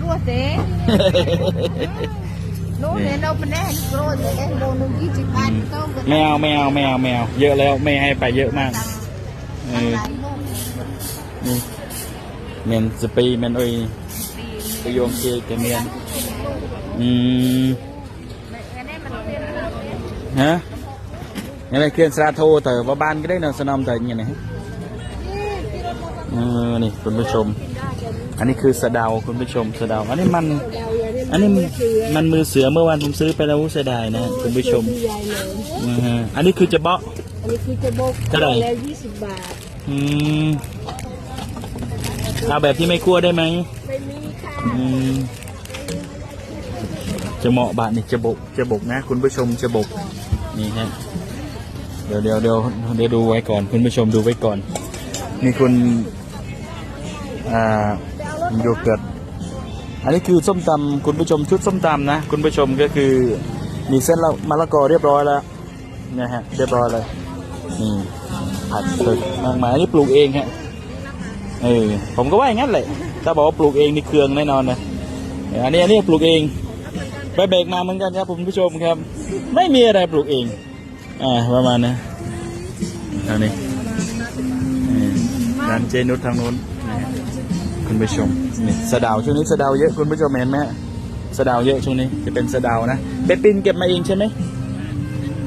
รั่วเจ๊โน้นเนี่ยเราเป็นแน่โกรธเลยโลนึงยี่สิบบาทต้องไม่เอาไม่เอาไม่เอาไม่เอาเยอะแล้วไม่ให้ไปเยอะมากเออนี่เมนสปีเมนโอยไปโยงเกยกเมียนอืมฮะยังไงเคลื่อนสราโทแต่ว่าบ้านก็ได้เนอะสนอมแต่ยังไงฮะเออนี่คุณผู้ชม อันนี้คือสะเดาคุณผู้ชมสะเดา อันนี้มัน อันนี้มันมันมือเสือเมื่อวานผมซื้อไปแล้วเสียดายนะคุณผู้ชมอือฮะอันนี้คือจะเบาะอันนี้คือจะบอกเท่าไหร่แล้วยี่สิบบาทอืมเอาแบบที่ไม่กลัวได้ไหมไม่มีค่ะอืมจะเหมาะบาทนี่จะบกจะบกนะ คุณผู้ชมจะบกนี่ฮะเดี๋ยวเดี๋ยวเดี๋ยวเดี๋ยวดูไว้ก่อน คุณผู้ชมดูไว้ก่อน นี่คุณอ่า โยเกิร์ตอันนี้คือส้มตำคุณผู้ชมชุดส้มตำนะ คุณผู้ชมก็คือมีเส้นละมะละกอเรียบร้อยแล้วนะฮะเรียบร้อยเลยนี่ผัดเผ็ดมากมายอันนี้ปลูกเองฮะเออผมก็ว่าอย่างนั้นแหละถ้าบอกว่าปลูกเองนี่เครืองแน่นอนนะอันนี้อันนี้ปลูกเองไปเบรกมาเหมือนกันครับคุณผู้ชมครับ ไม่มีอะไรปลูกเองอ่าประมาณนะอันนี้ร้านเจนุชทางนู้นนะฮะ คุณผู้ชมนี่สะดาวช่วงนี้สะดาวเยอะคุณผู้ชมเห็นไหมสะดาวเยอะช่วงนี้จะเป็นสะดาวนะไปปีนเก็บมาเองใช่ไหม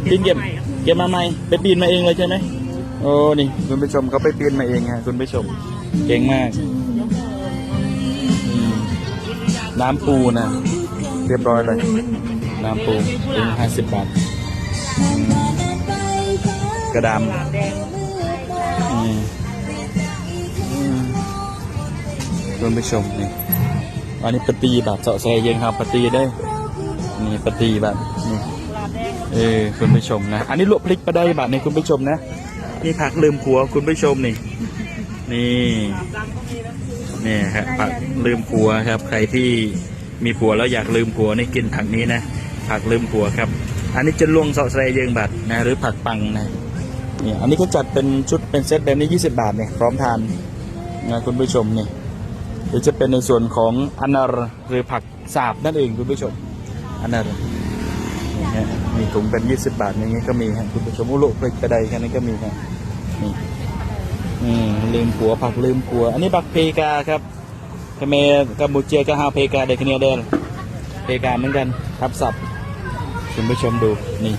ปีนเก็บเก็บมาใหม่ไปปีนมาเองเลยใช่ไหมโอ้นี่คุณผู้ชมเขาไปปีนมาเองฮะคุณผู้ชมเก่งมาก น้ำปูนะเรียบร้อยเลย น้ำปูเองห้าสิบบาทกระดาม คุณผู้ชมนี่อันนี้ปฏิบัติเสาะแซเยังครับปฏิได้นี่ปฏิบัตินี่เออคุณผู้ชมนะ อันนี้ลวกพริกปลาได้แบัตรนี่คุณผู้ชมนะนี่ผักลืมผัวคุณผู้ชมนี่นี่นี่ครับผักลืมผัวครับ ใครที่มีผัวแล้วอยากลืมผัวนี่กินผักนี้นะผักลืมผัวครับ อันนี้จะลวงเสาะแซเยิงบัตรนะหรือผักปังนะนี่อันนี้ก็จัดเป็นชุดเป็นเซตแบบนี้ 20 บาทเนี่ยพร้อมทานนะคุณผู้ชมนี่ หรือจะเป็นในส่วนของอันาร์หรือผักสาบนั่นเองคุณผู้ชมอันาร์นี่ฮะมีถุงเป็น 20 บาทอย่างนี้ก็มีฮะคุณผู้ชมอุลุพริกกระไดแค่นี้ก็มีฮะนี่อืมลืมผัวผักลืมผัว อันนี้ผักเพกาครับคาเมกัมพูเจียก็ฮาเพกาเด็กเนียเดนเพกาเหมือนกันทับศัพท์คุณผู้ชมดูนี่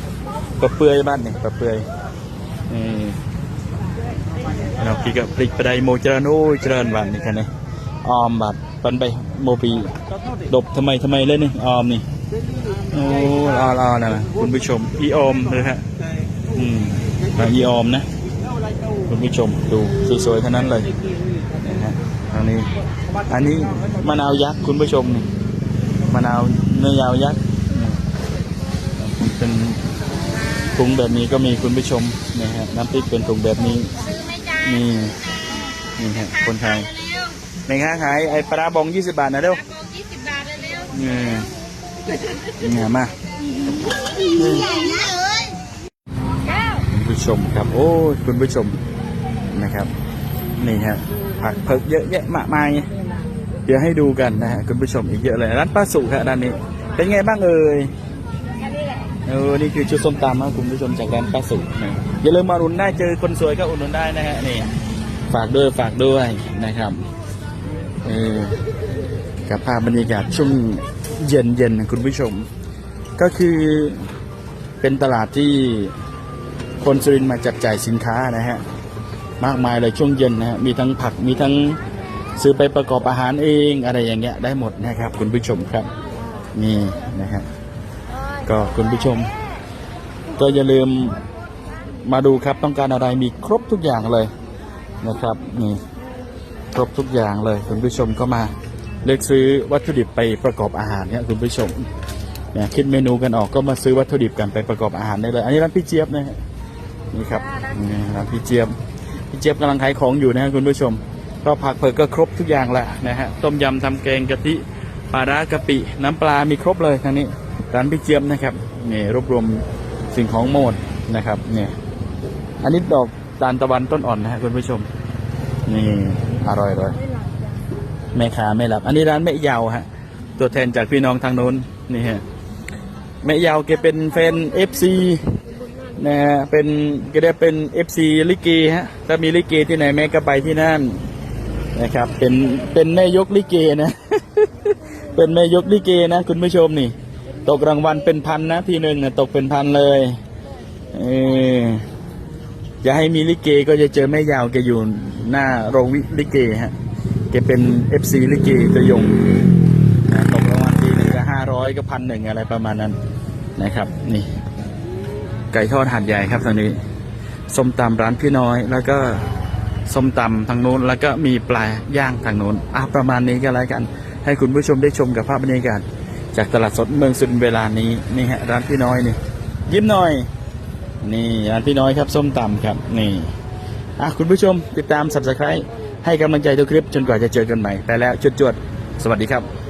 ปลาเปื่อยบ้านนี่ปลาเปื่อยนี่เราพี่กับพริกกระไดโมเจริญโอ้ยเจริญวันนี่แค่นี้ ออมบัดปันไปโมปีดบทำไมทำไมเล่นนี่ออมนี่โอ้รอรอนะคุณผู้ชมอีออมเลยฮะอืมอีออมนะ คุณผู้ชมดูสวยๆทั้งนั้นเลยนะฮะอันนี้อันนี้มะนาวยักษ์คุณผู้ชมนี่มะนาวเนื้อยาวยักษ์นี่เป็นถุงแบบนี้ก็มีคุณผู้ชมนะฮะน้ำพริกเป็นถุงแบบนี้นี่นี่ฮะคนไทย ในค้าขายไอ้ปลาบอง20บาทนะเร็วยี่สิบบาทเร็วนี่นี่มาใหญ่นะเอ้ยแก้วคุณผู้ชมครับ โอ้ยคุณผู้ชมนะครับนี่ฮะผักเพิกเยอะแยะมากมายเดี๋ยวให้ดูกันนะฮะคุณผู้ชมอีกเยอะเลยร้านป้าสุครับด้านนี้ เป็นไงบ้างเอ่ยแค่นี้แหละเออนี่คือชุดส้มตำนะคุณผู้ชมจากร้านป้าสุนะอย่าลืมมาอุดหนุนได้เจอคนสวยก็อุดหนุนได้นะฮะนี่ฝากด้วยฝากด้วยนะครับ เออกับภาพบรรยากาศช่วงเย็นเย็นนะคุณผู้ชม ก็คือเป็นตลาดที่คนสุรินมาจับจ่ายสินค้านะฮะ มากมายเลยช่วงเย็นนะฮะ มีทั้งผักมีทั้งซื้อไปประกอบอาหารเองอะไรอย่างเงี้ยได้หมดนะครับ คุณผู้ชมครับ นี่นะฮะก็คุณผู้ชม ก็อย่าลืมมาดูครับต้องการอะไรมีครบทุกอย่างเลยนะครับนี่ ครบทุกอย่างเลย คุณผู้ชมก็มาเลือกซื้อวัตถุดิบไปประกอบอาหารเนี่ยคุณผู้ชมเนี่ยคิดเมนูกันออกก็มาซื้อวัตถุดิบกันไปประกอบอาหารได้เลย อันนี้ร้านพี่เจี๊ยบนะฮะนี่ครับนี่ร้านพี่เจี๊ยบพี่เจี๊ยบกำลังขายของอยู่นะฮะคุณผู้ชมก็ผักเผือกก็ครบทุกอย่างแหละนะฮะต้มยำทำแกงกะทิปลาร้ากะปิ น้ำปลามีครบเลยทางนี้ร้านพี่เจี๊ยบนะครับนี่รวบรวมสิ่งของโมดนะครับเนี่ยอันนี้ดอกตาลตะวันต้นอ่อนนะฮะคุณผู้ชมนี่ อร่อยเลยแม่ค้าไม่หลับ อันนี้ร้านแม่ยาวฮะ ตัวแทนจากพี่น้องทางโน้นนี่ฮะแม่ยาวแกเป็นแฟนเอฟซีนะฮะเป็นก็ได้เป็นเอฟซีลิเกฮะถ้ามีลิเกที่ไหนแม่ก็ไปที่นั่นนะครับ เป็นเป็นแม่ยกลิเกนะ เป็นแม่ยกลิเกนะ คุณผู้ชมนี่ ตกรางวัลเป็นพันนะทีหนึ่งนะตกเป็นพันเลยเออจะให้มีลิเกก็จะเจอแม่ยาวแกอยู่ หน้าโรงวิลิเกฮะแกเป็นเอฟซีลิเกตัวยงตกรางวัลทีหนึ่งก็ห้าร้อยก็พันหนึ่งอะไรประมาณนั้นนะครับ นี่ ไก่ทอดหัดใหญ่ครับตอนนี้ส้มตำร้านพี่น้อย แล้วก็ส้มตำทางโน้น แล้วก็มีปลาย่างทางโน้นอะประมาณนี้ก็แล้วกัน ให้คุณผู้ชมได้ชมกับภาพบรรยากาศจากตลาดสดเมืองสุรินย์เวลานี้นี่ฮะร้านพี่น้อยนี่ยิ้มหน่อย นี่ร้านพี่น้อยครับ ส้มตำครับนี่ อะคุณผู้ชมติดตาม subscribe ให้กำลังใจทุกคลิปจนกว่าจะเจอกันใหม่ ไปแล้วจวดๆ สวัสดีครับ